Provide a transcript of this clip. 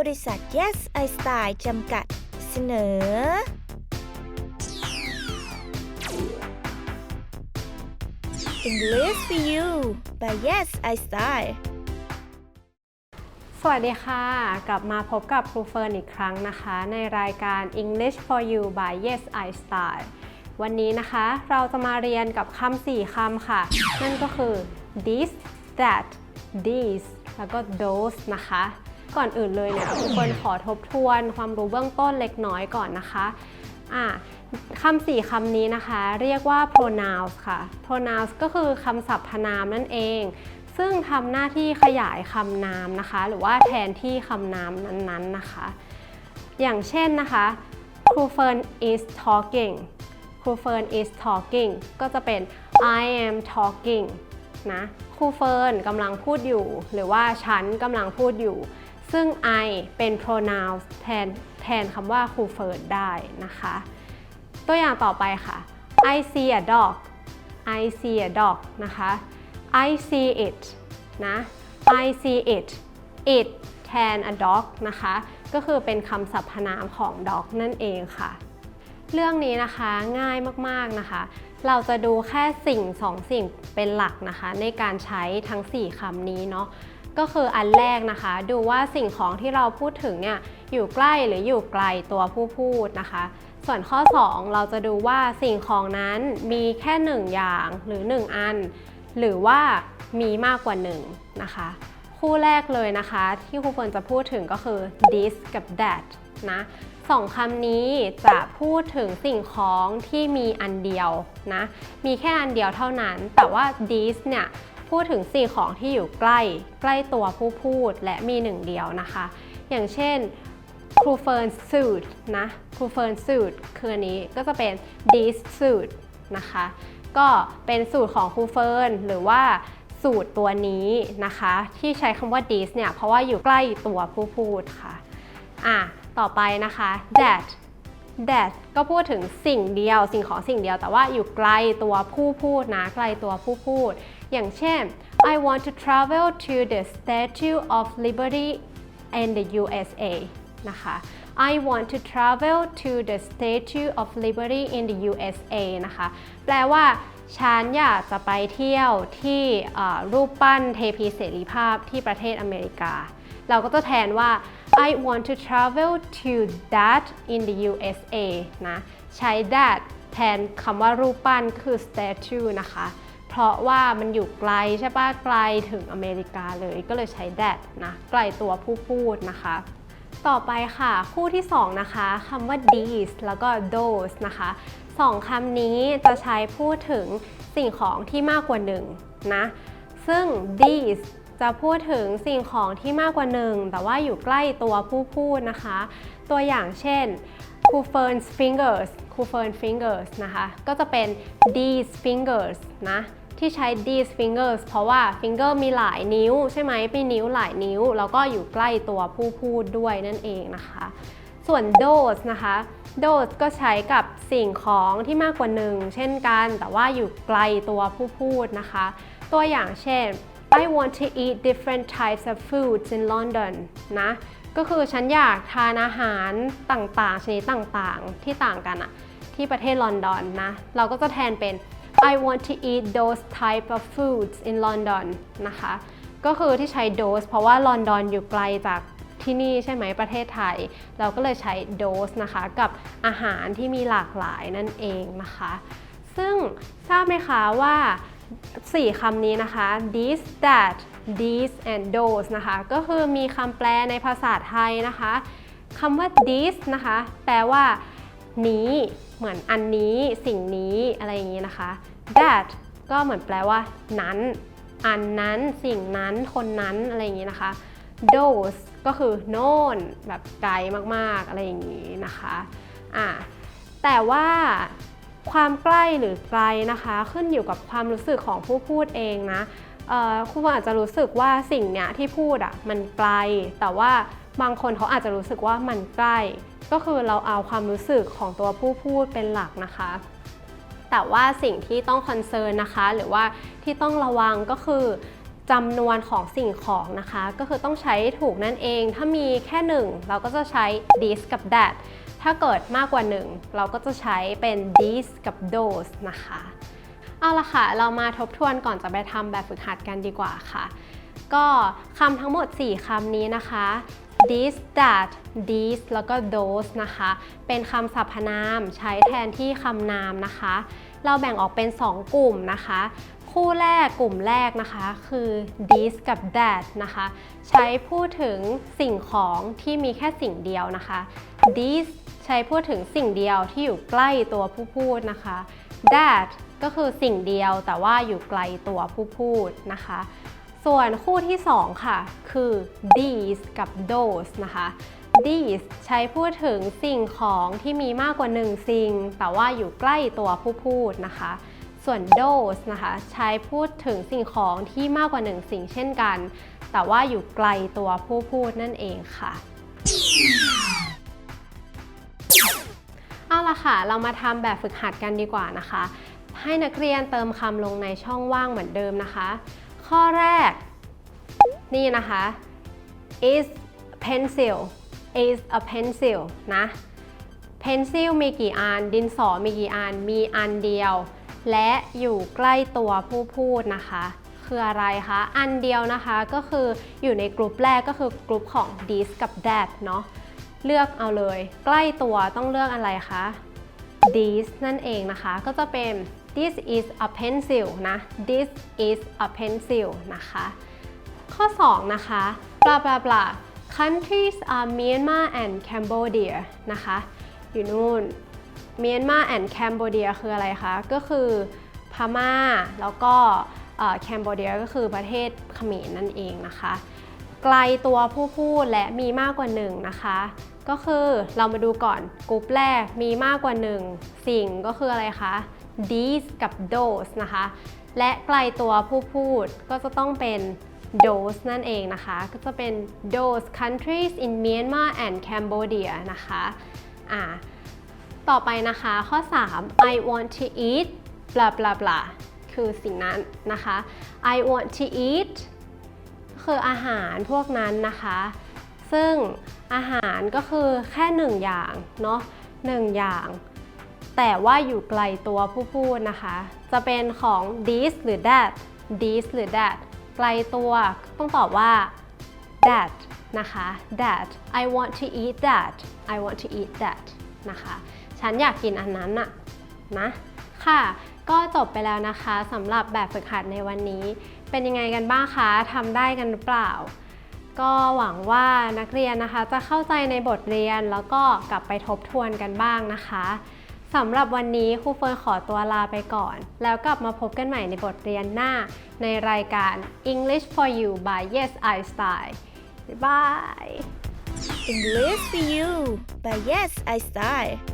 บริษัท Yes I Style จำกัด เสนอ English for you by Yes I Style สวัสดีค่ะ กลับมาพบกับครูเฟิร์นอีกครั้งนะคะ ในรายการ English for You by Yes I Style วันนี้นะคะเราจะมาเรียนกับคำสี่คำค่ะ นั่นก็คือ this that these แล้วก็ those นะคะ ก่อนอื่นเลยเนี่ยครูเฟิร์นขอทบทวนความรู้เบื้องต้นเล็กน้อยก่อนนะคะอะคำสี่คำนี้นะคะ เรียกว่า pronouns ค่ะ pronouns ก็คือคำสรรพนามนั่นเอง ซึ่งทำหน้าที่ขยายคำนามนะคะ หรือว่าแทนที่คำนามนั้นๆนะคะ อย่างเช่นนะคะครูเฟิร์น is talking ครูเฟิร์น is talking ก็จะเป็น I am talking นะครูเฟิร์นกำลังพูดอยู่ หรือว่าฉันกำลังพูดอยู่ ซึ่ง I เป็น pronoun แทนแทนคำว่าครูเฟิร์นได้นะคะ ตัวอย่างต่อไปค่ะ I see a dog I see a dog นะคะ I see it นะ I see it it แทน a dog นะคะ ก็คือเป็นคำสรรพนามของ dog นั่นเองค่ะ เรื่องนี้นะคะง่ายมากๆนะคะ เราจะดูแค่สิ่งสองสิ่งเป็นหลักนะคะ ในการใช้ทั้ง 4คำนี้เนาะ ก็คืออันแรกนะคะ ดูว่าสิ่งของที่เราพูดถึงเนี่ยอยู่ใกล้หรืออยู่ไกลตัวผู้พูดนะคะ ส่วนข้อ 2 เราจะดูว่าสิ่งของนั้นมีแค่ 1 อย่างหรือ 1 อัน หรือว่ามีมากกว่า 1 นะคะ คู่แรกเลยนะคะ ที่ครูเฟิร์นจะพูดถึงก็คือ this กับ that นะสองคำนี้จะพูดถึงสิ่งของที่มีอันเดียวนะ มีแค่อันเดียวเท่านั้น แต่ว่า this เนี่ย พูดถึงสิ่ของที่อยู่ใกล้ ใกล้ตัวผู้พูดและมีหนึ่งเดียวนะคะ อย่างเช่นครูเฟิร์น suit นะครูเฟิร์น suit คืออันนี้ก็จะเป็น this suit นะคะ ก็เป็นสูตรของครูเฟิร์นหรือว่าสูตรตัวนี้นะคะ ที่ใช้คำว่า this เนี่ย เพราะว่าอยู่ใกล้ตัวผู้พูดค่ะ อะ ต่อไปนะคะ that that ก็พูดถึงสิ่งเดียว สิ่งของสิ่งเดียวแต่ว่าอยู่ไกลตัวผู้พูดนะไกลตัวผู้พูด อย่างเช่น I want to travel to the Statue of Liberty in the USA นะคะ I want to travel to the Statue of Liberty in the USA นะคะ แปลว่าฉันอยากจะไปเที่ยวที่รูปปั้นเทพีเสรีภาพที่ประเทศอเมริกา เราก็จะแทนว่า I want to travel to that in the USA นะใช้ that แทนคำว่ารูปปั้นคือ statue นะคะ เพราะว่ามันอยู่ไกลใช่ปะไกลถึงอเมริกาเลยก็เลยใช้ that นะไกลตัวผู้พูดนะคะ ต่อไปค่ะ คู่ที่ 2 นะคะคำว่า these แล้วก็ those นะคะสองคำนี้จะใช้พูดถึงสิ่งของที่มากกว่าหนึ่งนะ ซึ่ง these จะพูดถึงสิ่งของที่มากกว่าหนึ่ง แต่ว่าอยู่ใกล้ตัวผู้พูดนะคะ ตัวอย่างเช่นครูเฟิร์น fingers ครูเฟิร์น fingers นะคะ ก็จะเป็น these fingers นะที่ใช้ these fingers เพราะว่า finger มีหลายนิ้วใช่ไหมมีนิ้วหลายนิ้ว แล้วก็อยู่ใกล้ตัวผู้พูดด้วยนั่นเองนะคะ ส่วน those นะคะ those ก็ใช้กับสิ่งของที่มากกว่าหนึ่งเช่นกัน แต่ว่าอยู่ไกลตัวผู้พูดนะคะ ตัวอย่างเช่น I want to eat different types of foods in London นะ ก็คือฉันอยากทานอาหารต่างๆ ชนิดต่างๆ ที่ต่างกันอะที่ประเทศลอนดอนนะ เราก็จะแทนเป็น I want to eat those type of foods in London นะคะ ก็คือที่ใช้ those เพราะว่าลอนดอนอยู่ไกลจากที่นี่ใช่ไหมประเทศไทย เราก็เลยใช้ those นะคะ กับอาหารที่มีหลากหลายนั่นเองนะคะ ซึ่งทราบไหมคะว่า 4คำนี้นะคะ this that these and those นะคะ ก็คือมีคำแปลในภาษาไทยนะคะคำว่า this นะคะ แปลว่า นี้เหมือนอันนี้สิ่งนี้อะไรอย่างนี้นะคะ that ก็เหมือนแปลว่า นั้น อันนั้นสิ่งนั้นคนนั้นอะไรอย่างนี้นะคะ those ก็คือโน่นแบบไกลมากๆอะไรอย่างนี้นะคะอะแต่ว่า ความใกล้หรือไกลนะคะ ขึ้นอยู่กับความรู้สึกของผู้พูดเองนะคุณอาจจะรู้สึกว่าสิ่งเนี้ยที่พูดอะ่ะมันไกล แต่ว่าบางคนเขาอาจจะรู้สึกว่ามันใกล้ ก็คือเราเอาความรู้สึกของตัวผู้พูดเป็นหลักนะคะ แต่ว่าสิ่งที่ต้องคอนเซิร์นนะคะ หรือว่าที่ต้องระวังก็คือจำนวนของสิ่งของนะคะ ก็คือต้องใช้ถูกนั่นเอง ถ้ามีแค่หนึ่งเราก็จะใช้ this กับ that ถ้าเกิดมากกว่าหนึ่งเราก็จะใช้เป็น these กับ those นะคะ เอาละค่ะ เรามาทบทวนก่อนจะไปทำแบบฝึกหัดกันดีกว่าค่ะ ก็คำทั้งหมด 4คำนี้นะคะ this that these แล้วก็ those นะคะ เป็นคำสรรพนามใช้แทนที่คำนามนะคะ เราแบ่งออกเป็น 2 กลุ่มนะคะ คู่แรกกลุ่มแรกนะคะคือ this กับ that นะคะ ใช้พูดถึงสิ่งของที่มีแค่สิ่งเดียวนะคะ this ใช้พูดถึงสิ่งเดียวที่อยู่ใกล้ตัวผู้พูดนะคะ that ก็คือสิ่งเดียวแต่ว่าอยู่ไกลตัวผู้พูดนะคะ ส่วนคู่ที่ 2 ค่ะ คือ these กับ those นะคะ these ใช้พูดถึงสิ่งของที่มีมากกว่า 1 สิ่ง แต่ว่าอยู่ใกล้ตัวผู้พูดนะคะ ส่วน those นะคะ ใช้พูดถึงสิ่งของที่มากกว่า 1 สิ่งเช่นกัน แต่ว่าอยู่ไกลตัวผู้พูดนั่นเองค่ะ เอาละค่ะ เรามาทำแบบฝึกหัดกันดีกว่านะคะ ให้นักเรียนเติมคำลงในช่องว่างเหมือนเดิมนะคะ ข้อแรก นี่นะคะ is pencil is a pencil นะ pencil มีกี่อัน ดินสอมีกี่อัน มีอันเดียว และอยู่ใกล้ตัวผู้พูดนะคะ คืออะไรคะ อันเดียวนะคะก็คืออยู่ในกลุ่มแรกก็คือกลุ่มของ this กับ that เนาะ เลือกเอาเลย ใกล้ตัวต้องเลือกอะไรคะ this นั่นเองนะคะ ก็จะเป็น this is a pencil นะ this is a pencil นะคะ ข้อ 2 นะคะ blah blah blah countries are Myanmar and Cambodia นะคะ อยู่นู่น Myanmar and Cambodia คืออะไรคะ ก็คือพม่า แล้วก็แคนเบเดียก็คือประเทศเขมรนั่นเองนะคะ ไกลตัวผู้พูดและมีมากกว่าหนึ่งนะคะ ก็คือเรามาดูก่อนกรุ๊ปแรกมีมากกว่าหนึ่งสิ่งก็คืออะไรคะ these กับ those นะคะ และไกลตัวผู้พูดก็จะต้องเป็น those นั่นเองนะคะ ก็จะเป็น those countries in Myanmar and Cambodia นะคะอ่าต่อไปนะคะข้อ 3 I want to eat blah blah blah คือสิ่งนั้นนะคะ I want to eat คืออาหารพวกนั้นนะคะ ซึ่งอาหารก็คือแค่หนึ่งอย่างเนาะหนึ่งอย่าง แต่ว่าอยู่ไกลตัวผู้พูดนะคะ จะเป็นของ this หรือ that this หรือ that ไกลตัวต้องตอบว่า that นะคะ that I want to eat that I want to eat that นะคะ ฉันอยากกินอันนั้นอะนะ ค่ะ ก็จบไปแล้วนะคะสำหรับแบบฝึกหัดในวันนี้ เป็นยังไงกันบ้างคะทำได้กันหรือเปล่า ก็หวังว่านักเรียนนะคะ จะเข้าใจในบทเรียนแล้วก็กลับไปทบทวนกันบ้างนะคะสำหรับวันนี้ครูเฟิร์นขอตัวลาไปก่อน แล้วกลับมาพบกันใหม่ในบทเรียนหน้า ในรายการ English for You by Yes I Style บ๊ายบาย English for you by Yes I Style